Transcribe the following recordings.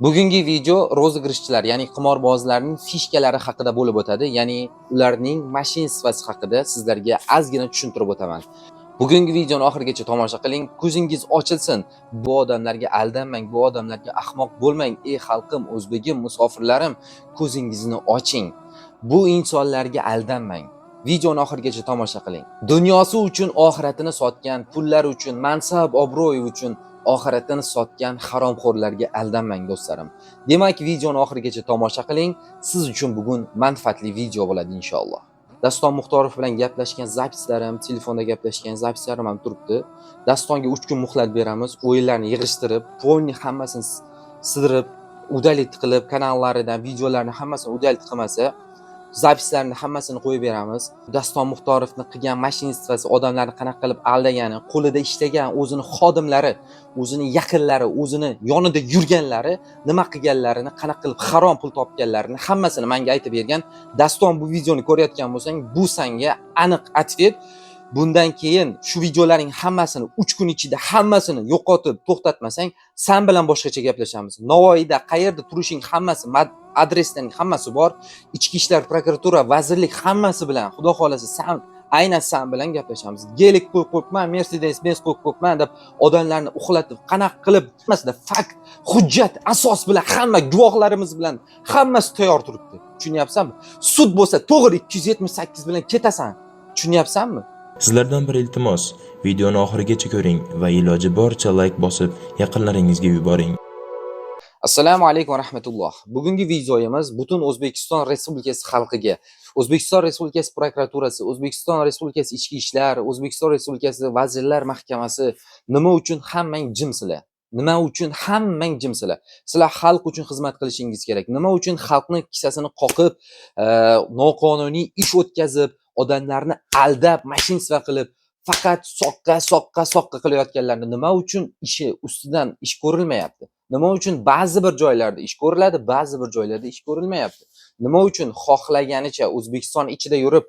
Bugungi video rozыгрышchilar, ya'ni qimorbozlarning fishkalari haqida bo'lib o'tadi, ya'ni ularning mashinstvasi haqida sizlarga ozgina tushuntirib o'taman. Bugungi videoni oxirigacha tomosha qiling, ko'zingiz ochilsin. Bu odamlarga aldanmang, bu odamlarga ahmoq bo'lmang. Ey xalqim, o'zbegim, musofirlarim, ko'zingizni oching. Bu insonlarga aldanmang. Videoni oxirigacha tomosha qiling. Dunyosi uchun oxiratini sotgan, pullari uchun, mansab, obro'yi uchun oxiratini sotgan haromxo'rlarga aldanmang do'stlarim. Demak, videoni oxirigacha tomosha qiling. Siz uchun bugun manfaatli video bo'ladi inshaalloh. Daston Muxtorov bilan gaplashgan zapislarim, telefonda gaplashgan zapislarim ham turibdi. Dastonga 3 kun muhlat beramiz, o'yinlarni yig'ishtirib, polni hammasini sidirib, udalit qilib, kanallaridan videolarni hammasini udalit qilmasa, zapislarni hammasini qo'yib beramiz. Daston Muxtorovni qilgan mashinistvasi odamlarni qanaqa qilib aldagani, qo'lida ishlagan o'zini xodimlari, o'zini yaqinlari, o'zini yonida yurganlari nima qilganlarini, qanaqa qilib harom pul topganlarini hammasini menga aytib bergan. Daston bu videoni ko'rayotgan bo'lsang, bu senga aniq ответ Bundan keyin shu videolaring hammasini 3 kun ichida hammasini yo'qotib to'xtatmasang, sen bilan boshqacha gaplashamiz. Navoiyda qayerda turishing hammasi, adresdan hammasi bor. Ichki ishlar prokuratura, vazirlik hammasi bilan xudo xohlasa san aynan san bilan gaplashamiz. Gelik qo'yib qo'yibman, Mercedes Benz qo'yib qo'yibman deb odamlarni uxlatib, qanaqa qilib hammasida fakt, hujjat, asos bilan hamma guvohlarimiz bilan hammasi tayyor turibdi. Tushunyapsanmi? Sud bo'lsa to'g'ri 278 bilan ketasan. Tushunyapsanmi? Sizlardan bir iltimos, videoni oxirigacha ko'ring va iloji boricha layk bosib, yaqinlaringizga yuboring. Assalomu alaykum va rahmatulloh. Bugungi videoyimiz butun O'zbekiston Respublikasi xalqiga, O'zbekiston Respublikasi prokuraturasi, O'zbekiston Respublikasi ichki ishlar, O'zbekiston Respublikasi Vazirlar Mahkamasi nima uchun hammang jimsizlar? Nima uchun hammang jimsizlar? Sizlar xalq uchun xizmat qilishingiz kerak. Nima uchun xalqni kissasini qoqib, e, noqonuniy ish o'tkazib, odamlarni aldab, mashinstva qilib, faqat soqqa, soqqa, soqqa qilayotganlarni nima uchun ishi ustidan ish ko'rilmayapti? Nima uchun ba'zi bir joylarda ish ko'riladi, ba'zi bir joylarda ish ko'rilmayapti? Nima uchun xohlaganicha O'zbekiston ichida yurib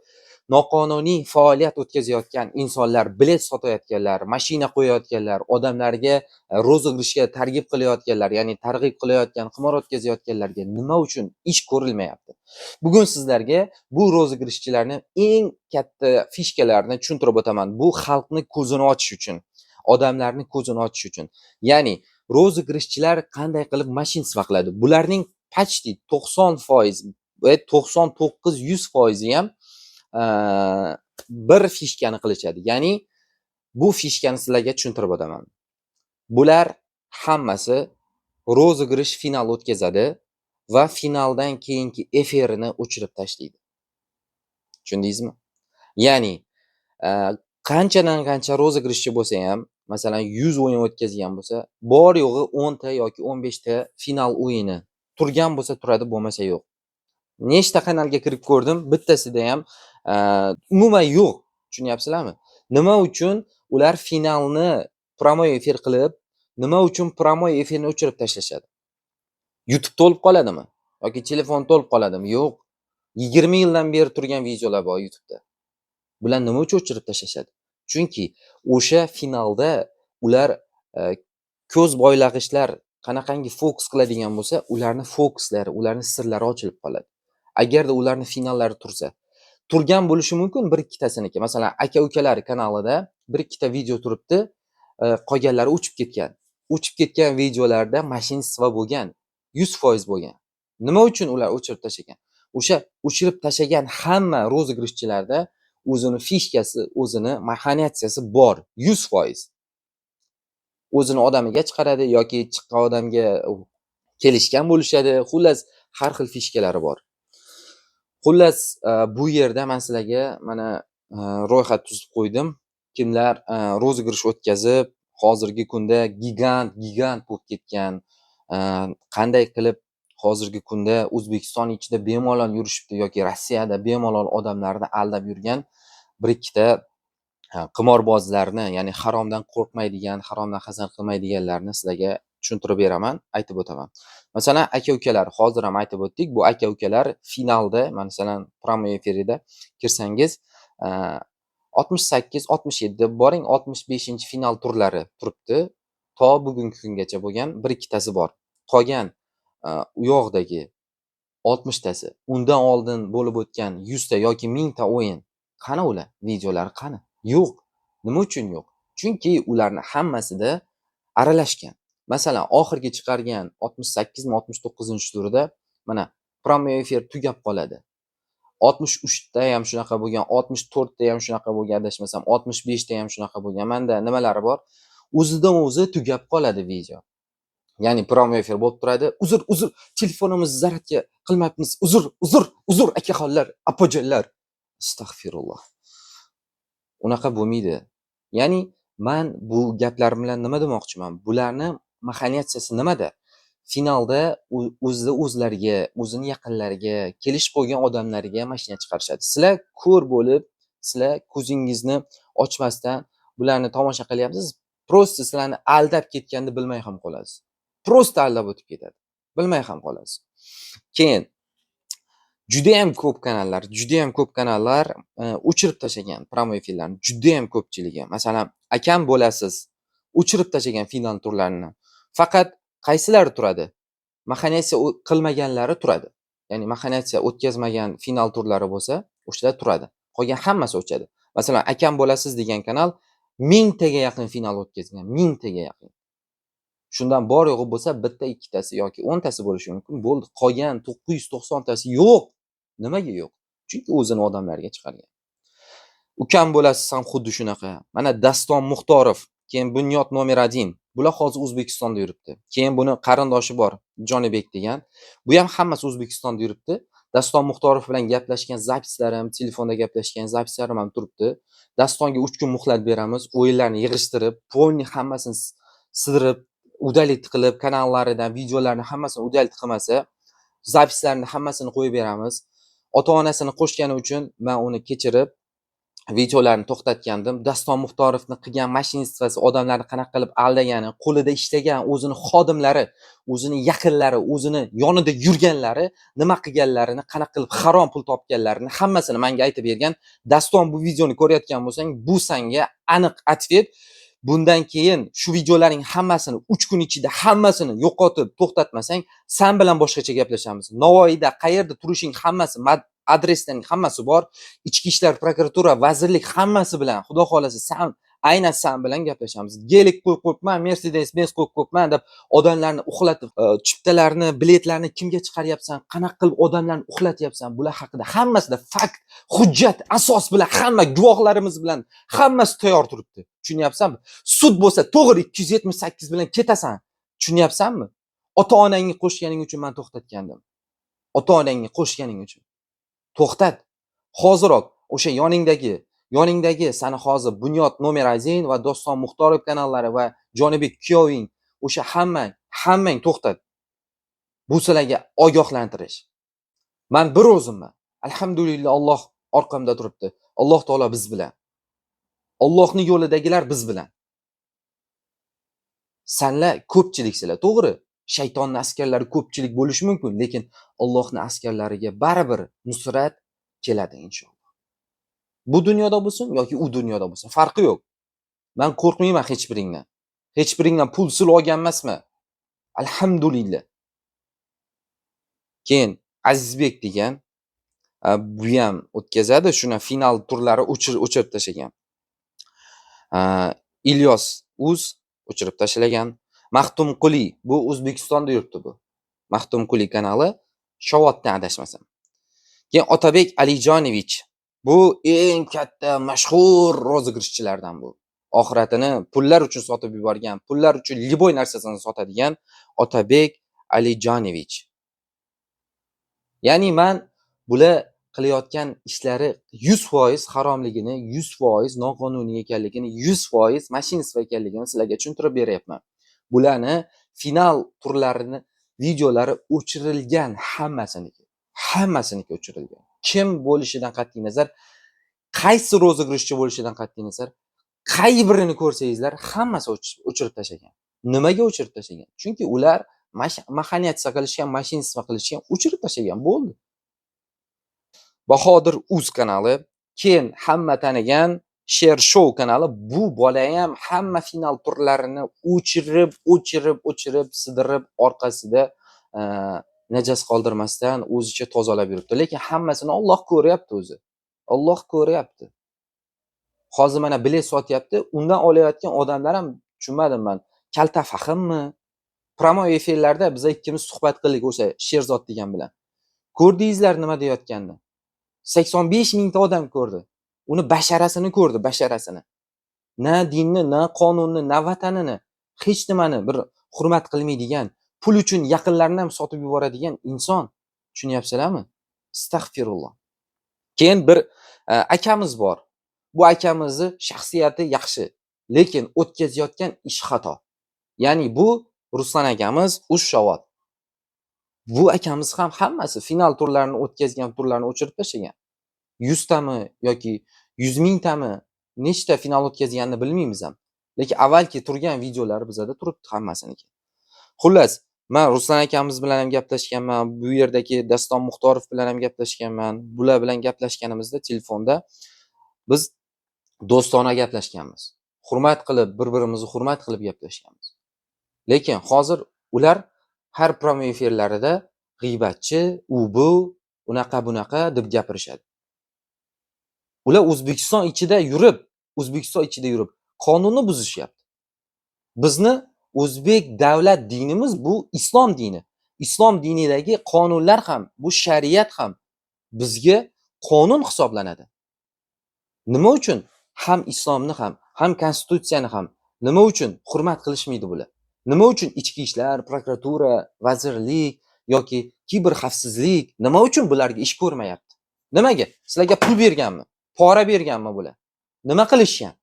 noqonuniy faoliyat o'tkazayotgan insonlar, bilet sotayotganlar, mashina qo'yayotganlar, odamlarga e, rozыгрышga targ'ib qilayotganlar, ya'ni targ'ib qilayotgan, qimor o'tkazayotganlarga nima uchun ish ko'rilmayapti? Bugun sizlarga bu rozыгрышchilarni eng katta fishkalarini tushuntirib o'taman. Bu xalqni ko'zini ochish uchun, odamlarni ko'zini ochish uchun. Ya'ni rozыгрышchilar qanday qilib mashinstva qiladi? Bularning почти 90% va 99-100% ham e, bir fishkani qilishadi. Ya'ni bu fishkani sizlarga tushuntirib o'taman. Bular hammasi rozigirish final o'tkazadi va finaldan keyingi efirini o'chirib tashlaydi. Tushundingizmi? Ya'ni e, qanchadan qancha rozigirishchi bo'lsa ham, masalan 100 o'yin o'tkazgan bo'lsa, bor yo'g'i 10 ta yoki 15 ta final o'yini turgan bo'lsa turadi, bo'lmasa yo'q. Nechta kanalga kirib ko'rdim, bittasida ham umuman yo'q. Tushunyapsizlarmi? Nima uchun ular finalni promoy efir qilib, nima uchun promoy efirni o'chirib tashlashadi? YouTube to'lib qoladimi? Yoki telefon to'lib qoladimi? Yo'q. 20 yildan beri turgan videolar bor YouTube'da. Bular nima uchun o'chirib tashlashadi? Chunki o'sha finalda ular e, ko'z boylag'ichlar qanaqangi fokus qiladigan bo'lsa, ularni fokuslari, ularni sirlari ochilib qoladi. Agarda ularni finallari tursa, turgan bo'lishi mumkin bir ikkitasiniki. Masalan, aka-ukalar kanalida bir ikkita video turibdi, e, qolganlari o'chib ketgan. O'chib ketgan videolarda mashinstva bo'lgan, 100% bo'lgan. Nima uchun ular o'chirib tashlagan? O'sha o'chirib tashlagan hamma rozыгрышchilarda o'zini fishkasi, o'zini maxaniyatsiyasi bor, 100%. O'zini odamiga chiqaradi yoki chiqqan odamga kelishgan bo'lishadi. Xullas, har xil fishkalari bor. Xullas, e, bu yerda men sizlarga mana e, ro'yxat tuzib qo'ydim. Kimlar e, a, o'tkazib, hozirgi kunda gigant, gigant bo'lib ketgan, qanday qilib hozirgi kunda O'zbekiston ichida bemalol yurishibdi yoki Rossiyada bemalol odamlarni aldab yurgan bir ikkita qimorbozlarni, ya'ni haromdan qo'rqmaydigan, haromdan hazar qilmaydiganlarni sizlarga tushuntirib beraman, aytib o'taman. Masalan, aka-ukalar, hozir ham aytib o'tdik, bu aka-ukalar finalda, masalan, promo efirida kirsangiz, a, 68, 67 boring 65-final turlari turibdi. To bugungi kungacha bo'lgan bir ikkitasi bor. Qolgan u yoqdagi oltmishtasi undan oldin bo'lib o'tgan yuzta yoki mingta o'yin qani ular? Videolari qani? Yo'q. Nima uchun yo'q? Chunki ularni hammasida aralashgan. Masalan oxirgi chiqargan oltmish sakkizmi oltmish to'qqizinchi turida mana prямой efir tugab qoladi. Oltmish uchta ham shunaqa bo'lgan oltmish to'rtta ham shunaqa bo'lgan adashmasam oltmish beshta ham shunaqa bo'lgan. Manda nimalari bor? O'zidan o'zi tugab qoladi video. Ya'ni prямой efir bo'lib turadi. Uzr uzr telefonimizni zaryadka qilmayapmiz uzr uzr uzr akaxonlar opajonlar Astag'firullah. Unaqa bo'lmaydi. Ya'ni men bu gaplar bilan nima demoqchiman? Bularni mahaniyatsiyasi nimada? Finalda o'zida o'zlariga, o'zini yaqinlariga, kelishib qo'ygan odamlariga mashina chiqarishadi. Sizlar ko'r bo'lib, sizlar ko'zingizni ochmasdan bularni tomosha qilyapsiz. Prosta sizlarni aldab ketganini bilmay ham qolasiz. Prosta aldab o'tib ketadi. Bilmay ham qolasiz. Keyin judayam ko'p kanallar judayam ko'p kanallar e, o'chirib tashlagan promo efirlarni judayam ko'pchiligi. Masalan akam bo'lasiz o'chirib tashlagan final turlarini. Faqat qaysilari turadi? Maxaniyatsiya qilmaganlari turadi. Ya'ni maxaniyatsiya o'tkazmagan final turlari bo'lsa o'shalar turadi. Qolgan hammasi o'chadi. Masalan akam bo'lasiz degan kanal mingtaga yaqin final o'tkazgan mingtaga yaqin. Shundan bor yo'g'i bo'lsa bitta ikkitasi yoki o'ntasi bo'lishi mumkin bo'ldi. Qolgan to'qqiz yuz to'qsontasi yo'q. Nimaga yo'q? Chunki o'zini odamlarga chiqargan. Ukam bo'lasiz ham xuddi shunaqa. Mana daston muxtorov keyin bunyod nomer один. Bular hozir o'zbekistonda yuribdi. Keyin buni qarindoshi bor jonibek degan. Bu ham hammasi o'zbekistonda yuribdi. Daston muxtorov bilan gaplashgan zapislarim telefonda gaplashgan zapislarim ham turibdi. Dastonga uch kun muhlat beramiz o'yinlarni yig'ishtirib polni hammasini sidirib udalit qilib kanallaridan videolarni hammasini udalit qilmasa zapislarni hammasini qo'yib beramiz. Ota onasini qo'shgani uchun man uni kechirib videolarni to'xtatgandim. Daston muxtorovni qilgan mashinistvasi odamlarni qanaqa qilib aldagani qo'lida ishlagan o'zini xodimlari o'zini yaqinlari o'zini yonida yurganlari nima qilganlarini qanaqa qilib harom pul topganlarini hammasini manga aytib bergan. Daston bu videoni ko'rayotgan bo'lsang bu sanga aniq ответ bundan keyin shu videolarning hammasini uch kun ichida hammasini yo'qotib to'xtatmasang san bilan boshqacha gaplashamiz. Navoiyda qayerda turishing hammasi adresdan adreslarning hammasi bor. Ichki ishlar prokuratura vazirlik hammasi bilan xudo xohlasa san aynan san bilan gaplashamiz. Gelik qo'yib qo'yibman mercedes benz qo'yib qo'yibman deb odamlarni uxlatib e, chiptalarni biletlarni kimga chiqaryapsan qanaqa qilib odamlarni uxlatyapsan? Bular haqida hammasida fakt hujjat asos bilan hamma guvohlarimiz bilan hammasi tayyor turibdi. Tushunyapsanmi? Sud bo'lsa to'g'ri ikki yuz yetmish sakkiz bilan ketasan. Tushunyapsanmi? Ota onangni qo'shganing uchun man to'xtatgandim. Ota onangni qo'shganing uchun. To'xtat. Hoziroq o'sha yoningdagi yoningdagi sani hozir bunyod nomer один va doston muxtorov kanallari va jonibek kuyoving o'sha hammang hammang to'xtat bu sizlarga ogohlantirish. Man bir o'zimman alhamdulillah Alloh orqamda turibdi. Alloh taolo biz bilan. Allohning yo'lidagilar biz bilan. Sanlar ko'pchiliksizlar to'g'ri shaytonni askarlari ko'pchilik bo'lishi mumkin lekin Allohning askarlariga baribir nusrat keladi inshaalloh. Bu dunyoda bo'lsin yoki u dunyoda bo'lsin farqi yo'q man qo'rqmayman hech biringdan hech biringdan pul sil olgan emasman alhamdulillah keyin azizbek degan a, bu ham o'tkazadi shuni final turlari o'chir- o'chirib tashlagan. A, ilyos uz o'chirib tashlagan. Maxtumquli bu o'zbekistonda yuribdi bu. Maxtumquli kanali shovotdan adashmasam keyin otabek alijonovich bu eng katta mashhur rozыгрышchilardan bu. Oxiratini pullar uchun sotib yuborgan pullar uchun liboy narsasini sotadigan otabek alijonovich. Ya'ni man bular qilayotgan ishlari yuz foiz haromligini yuz foiz noqonuniy ekanligini yuz foiz mashinistva ekanligini sizlarga tushuntirib beryapman. Bularni final turlarini videolari o'chirilgan hammasiniki hammasiniki o'chirilgan. Kim bo'lishidan qat'iy nazar qaysi rozыгрышchi bo'lishidan qat'iy nazar qay birini ko'rsangizlar hammasi o'chirib tashlagan. Nimaga o'chirib tashlagan? Chunki ular mash- qilishgan mashinistva qilishgan o'chirib tashlagan bo'ldi. Bahodir uz kanali keyin hamma tanigan sher show kanali bu bola ham hamma final turlarini o'chirib o'chirib o'chirib sidirib orqasida najas qoldirmasdan o'zicha tozalab yuribdi. Lekin hammasini Alloh ko'ryapti o'zi. Alloh ko'ryapti. Hozir mana bilet sotyapti undan olayotgan odamlar ham tushunmadim man. Kalta fahmmi? Promo efirlarda biz ikkimiz suhbat qildik o'sha sherzod degan bilan. Ko'rdingizlar nima deyotganini? Sakson besh mingta odam ko'rdi. Uni basharasini ko'rdi basharasini. Na dinni na qonunni na vatanini. Hech nimani bir hurmat qilmaydigan pul uchun yaqinlarini ham sotib yuboradigan inson tushunyapsizlarmi? Astag'firulloh keyin bir e, akamiz bor. Bu akamizni shaxsiyati yaxshi lekin o'tkazayotgan ish xato. Ya'ni bu ruslan akamiz ushshovod bu akamiz ham hammasi final turlarini o'tkazgan turlarni o'chirib tashlagan. Yuztami yoki yuz mingtami nechta final o'tkazganini bilmaymiz ham. Lekin avvalgi turgan videolari bizada turibdi hammasiniki xullas man ruslan akamiz bilan ham gaplashganman. Bu yerdagi daston muxtorov bilan ham gaplashganman. Bular bilan gaplashganimizda telefonda biz do'stona gaplashganmiz. Hurmat qilib bir birimizni hurmat qilib gaplashganmiz. Lekin hozir ular har promo efirlarida g'iybatchi u bu unaqa bunaqa deb gapirishadi. Ular o'zbekiston ichida yurib o'zbekiston ichida yurib qonunni buzishyapti bizni o'zbek davlat dinimiz bu islom dini. Islom dinidagi qonunlar ham bu shariat ham bizga qonun hisoblanadi. Nima uchun? Ham islomni ham ham konstitutsiyani ham nima uchun hurmat qilishmaydi bular? Nima uchun ichki ishlar prokuratura vazirlik yoki kiber xavfsizlik nima uchun bularga ish ko'rmayapti? Nimaga? Sizlarga pul berganmi? Pora berganmi bular? Nima qilishgan?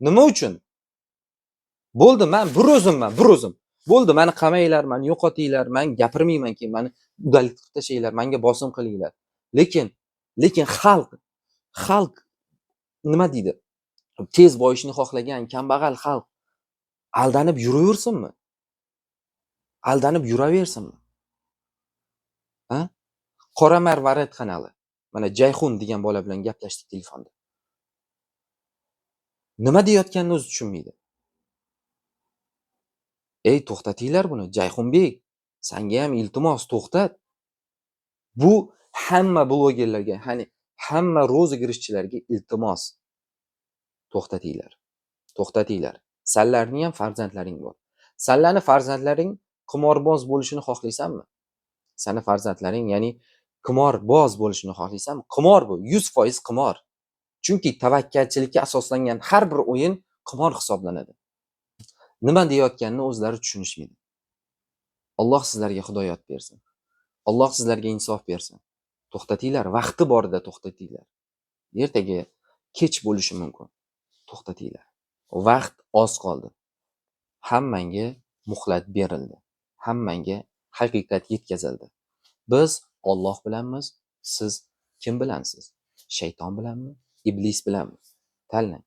Nima uchun? Bo'ldi man bir o'zimman bir o'zim. Bo'ldi mani qamanglar mani yo'qotinglar man gapirmayman keyin mani udalik qilib tashlanglar manga bosim qilinglar. Lekin lekin xalq xalq nima deydi? Tez boyishni xohlagan kambag'al xalq aldanib yuraversinmi? Aldanib yuraversinmi? A? Qora marvarid kanali mana jayxun degan bola bilan gaplashdik telefonda. Nima deyayotganini o'zi tushunmaydi. Ey to'xtatinglar buni jayxunbek sanga ham iltimos to'xtat. Bu hamma blogerlarga ya'ni hamma rozыгрышchilarga iltimos. To'xtatinglar to'xtatinglar. Sanlarni ham farzandlaring bor. Sanlarni farzandlaring qimorboz bo'lishini xohlaysanmi sani farzandlaring ya'ni qimorboz bo'lishini xohlaysanmi qimor bu yuz foiz qimor. Chunki tavakkalchilikka asoslangan har bir o'yin qimor hisoblanadi. Nima deyayotganini o'zlari tushunishmaydi alloh sizlarga hidoyat bersin. Alloh sizlarga insof bersin. To'xtatinglar vaqti borida to'xtatinglar. Ertaga kech bo'lishi mumkin. To'xtatinglar. Vaqt oz qoldi. Hammanga muhlat berildi. Hammanga haqiqat yetkazildi. Biz olloh bilanmiz siz kim bilansiz? Shayton bilanmi? Iblis bilanmi? Tanlang.